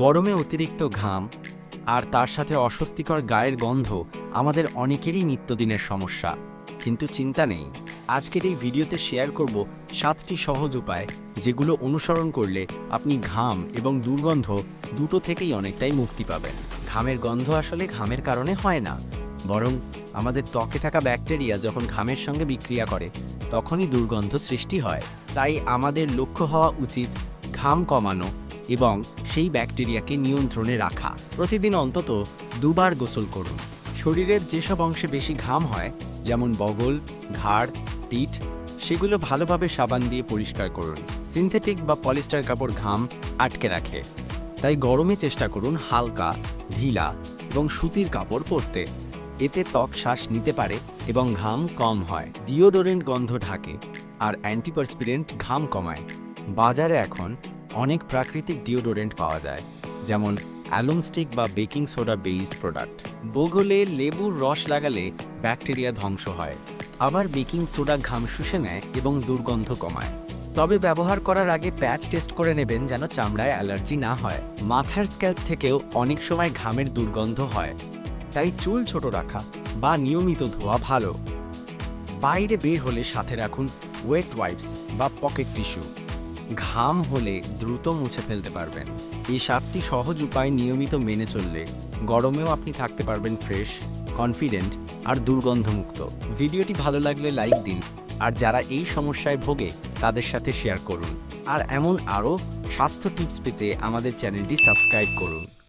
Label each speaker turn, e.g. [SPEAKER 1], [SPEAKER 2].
[SPEAKER 1] গরমে অতিরিক্ত ঘাম আর তার সাথে অস্বস্তিকর গায়ের গন্ধ আমাদের অনেকেরই নিত্যদিনের সমস্যা। কিন্তু চিন্তা নেই, আজকের এই ভিডিওতে শেয়ার করব সাতটি সহজ উপায় যেগুলো অনুসরণ করলে আপনি ঘাম এবং দুর্গন্ধ দুটো থেকেই অনেকটাই মুক্তি পাবেন। ঘামের গন্ধ আসলে ঘামের কারণে হয় না, বরং আমাদের ত্বকে থাকা ব্যাকটেরিয়া যখন ঘামের সঙ্গে বিক্রিয়া করে, তখনই দুর্গন্ধ সৃষ্টি হয়। তাই আমাদের লক্ষ্য হওয়া উচিত ঘাম কমানো এবং সেই ব্যাকটেরিয়াকে নিয়ন্ত্রণে রাখা। প্রতিদিন অন্তত দুবার গোসল করুন। শরীরের যেসব অংশে বেশি ঘাম হয়, যেমন বগল, ঘাড়, পিঠ, সেগুলো ভালোভাবে সাবান দিয়ে পরিষ্কার করুন। সিনথেটিক বা পলিস্টার কাপড় ঘাম আটকে রাখে। তাই গরমে চেষ্টা করুন হালকা, ঢিলা এবং সুতির কাপড় পরতে। এতে ত্বক শ্বাস নিতে পারে এবং ঘাম কম হয়। ডিওডোরেন্ট গন্ধ ঢাকে আর অ্যান্টিপারস্পিরেন্ট ঘাম কমায়। বাজারে এখন অনেক প্রাকৃতিক ডিওডোরেন্ট পাওয়া যায়, যেমন অ্যালুম স্টিক বা বেকিং সোডা বেসড প্রোডাক্ট বগলে লেবুর রস লাগালে ব্যাকটেরিয়া ধ্বংস হয়, আবার বেকিং সোডা ঘাম শুষে নেয় এবং দুর্গন্ধ কমায়। তবে ব্যবহার করার আগে প্যাচ টেস্ট করে নেবেন যেন চামড়ায় অ্যালার্জি না হয়। মাথার স্ক্যাল্প থেকেও অনেক সময় ঘামের দুর্গন্ধ হয়, তাই চুল ছোট রাখা বা নিয়মিত ধোয়া ভালো। বাইরে বের হলে সাথে রাখুন ওয়েট ওয়াইপস বা পকেট টিস্যু ঘাম হলে দ্রুত মুছে ফেলতে পারবেন। এই সাতটি সহজ উপায় নিয়মিত মেনে চললে গরমেও আপনি থাকতে পারবেন ফ্রেশ, কনফিডেন্ট আর দুর্গন্ধমুক্ত। ভিডিওটি ভালো লাগলে লাইক দিন আর যারা এই সমস্যায় ভোগে তাদের সাথে শেয়ার করুন। আর এমন আরও স্বাস্থ্য টিপস পেতে আমাদের চ্যানেলটি সাবস্ক্রাইব করুন।